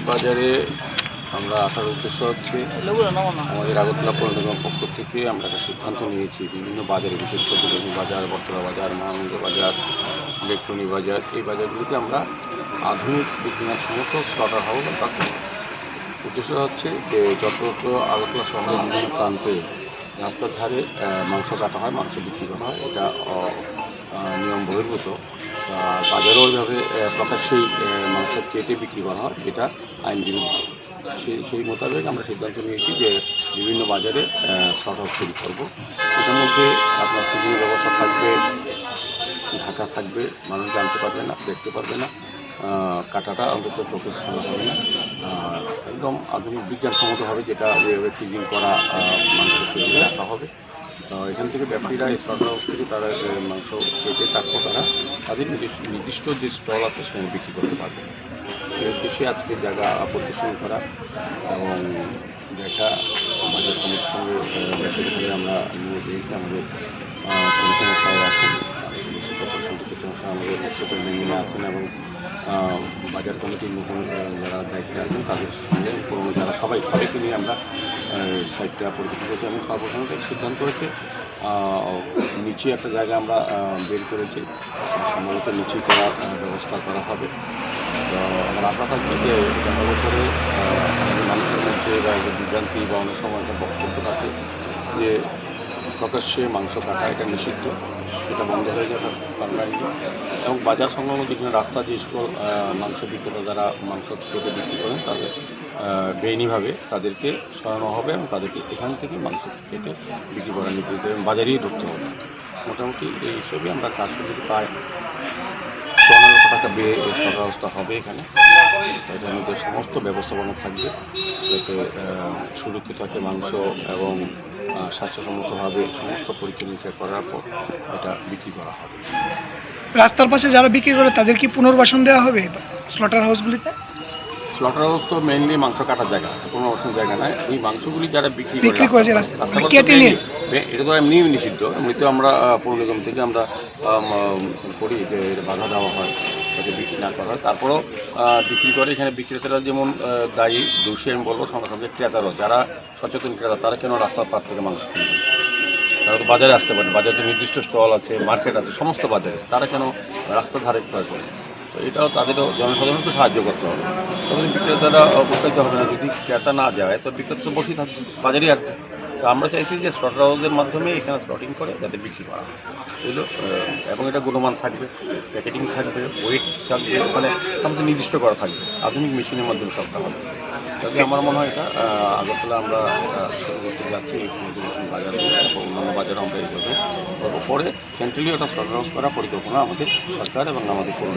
বাজারে আমরা আসার উদ্দেশ্য হচ্ছে আমাদের আগরতলা পৌর নিগমের পক্ষ থেকে আমরা একটা সিদ্ধান্ত নিয়েছি, বিভিন্ন বাজারে, বিশেষ করে দুর্গাপুর বাজার বর্তলা বাজার মহানন্দ বাজার, ইলেকট্রনিক বাজার, এই বাজারগুলিতে আমরা আধুনিক বিজ্ঞানসম্মত স্লটার হাউস রাখব উদ্দেশ্য হচ্ছে যে যত আগরতলা শহরের বিভিন্ন প্রান্তে রাস্তার ধারে মাংস কাটা হয়, মাংস বিক্রি করা হয়। এটা নিয়ম বহির্ভূত। বাজারেও ওইভাবে প্রকাশ্যেই মাংস কেটে বিক্রি করা হয় এটা আইন বিরুদ্ধ সেই সেই মোতাবেক আমরা সিদ্ধান্ত নিয়েছি যে বিভিন্ন বাজারে শর্ট হাউস তৈরি করব। এটার মধ্যে আপনার টিভির ব্যবস্থা থাকবে, ঢাকা থাকবে, মানুষ জানতে পারবে না, দেখতে পারবে না কাটাটা অন্তত চোখের সামনে হবে না। একদম আধুনিক বিজ্ঞানসম্মতভাবে যেটা ফ্রিজিং করা সেভাবে রাখা হবে। এখান থেকে ব্যবসায়ীরা স্টক হাউস থেকে তারা মাংস কেটে তারপর তারা তাদের নির্দিষ্ট যে স্টল আছে সেখানে বিক্রি করতে পারবে। সেই উদ্দেশ্যে আজকে জায়গা পরিদর্শন করা এবং দেখা, আমাদের কমিটির সঙ্গে আমরা নিয়ে গিয়েছি আমাদের কমিশনার সাহেব আছেন। আমাদের সুপারিনটেন্ডেন্ট এবং বাজার কমিটির নতুন যারা দায়িত্বে আছেন তাদের সঙ্গে পুরনো যারা সবাই সবাইকে নিয়ে আমরা সাইটটা পরিচিত করেছি এবং থেকে সিদ্ধান্ত হয়েছে নিচে একটা জায়গা আমরা বের করেছি, সম্ভবত নিচে করার ব্যবস্থা করা হবে। তো আমার আশা গত বছরে মানুষের মধ্যে বিভ্রান্তি বা অনেক সময় একটা বক্তব্য থাকে যে প্রকাশ্যে মাংস কাটা এটা নিষিদ্ধ। সেটা বন্ধ হয়ে যাবে অনলাইনে এবং বাজার সংলগ্ন যেখানে রাস্তা যে সকল মাংস বিক্রেতা যারা মাংস কেটে বিক্রি করেন, তাদের বেআইনিভাবে তাদেরকে সরানো হবে এবং তাদেরকে এখান থেকে মাংস কেটে বিক্রি করার নির্দেশ দেবেন, বাজারেই ঢুকতে হবে। মোটামুটি এই হিসেবে আমরা কাজ করতে প্রায় ব্যয় স্টক ব্যবস্থা হবে এখানে। এটার মধ্যে সমস্ত ব্যবস্থাপনা থাকবে, যাতে সুরক্ষিত থাকে মাংস এবং স্বাস্থ্যসম্মতভাবে সমস্ত পরীক্ষা নিরীক্ষা করার পর এটা বিক্রি করা হবে। রাস্তার পাশে যারা বিক্রি করে তাদের কি পুনর্বাসন দেওয়া হবে? স্লটার হাউসগুলিতে স্লটার হাউস তো মেইনলি মাংস কাটার জায়গা কোনো অসুবিধা জায়গা নাই। ওই মাংসগুলি যারা বিক্রি করে কেটে নিয়ে? এটা তো এমনি নিষিদ্ধ। এমনিতে আমরা পৌর নিগম থেকে আমরা আম, আম, করি যে এটা বাধা দেওয়া হয় যাতে বিক্রি না করা হয়। তারপরেও বিক্রি করে এখানে বিক্রেতারা যেমন দায়ী দোষী আমি বলব সঙ্গে সঙ্গে ক্রেতারও। যারা সচেতন ক্রেতা তারা কেন রাস্তার পার থেকে মাংস কিনবে? তারা তো বাজারে আসতে পারে। বাজারে নির্দিষ্ট স্টল আছে মার্কেট আছে সমস্ত বাজারে। তারা কেন রাস্তার ধারে ক্রয় করে? তো এটাও তাদেরও জনসাধারণকে সাহায্য করতে হবে। তবে বিক্রেতারা অবস্থিত হবে না। যদি ক্রেতা না যায়, তো বিক্রেতা তো বসেই থাকবে বাজারেই আসবে তো আমরা চাইছি যে স্লটার হাউসের মাধ্যমে এখানে স্লটিং করে যাতে বিক্রি করা এগুলো এবং এটা গুণমান থাকবে প্যাকেটিং থাকবে ওয়েট থাকবে মানে সমস্ত নির্দিষ্ট করা থাকবে, আধুনিক মেশিনের মাধ্যমে সবটা হবে। তবে আমার মনে হয় এটা আগরতলা আমরা শুরু করতে যাচ্ছি বাজার, অন্যান্য বাজারে আমরা এইভাবে পরে সেন্ট্রালি ওটা স্লটার হাউস করার পরিকল্পনা আমাদের সরকার এবং আমাদের পৌর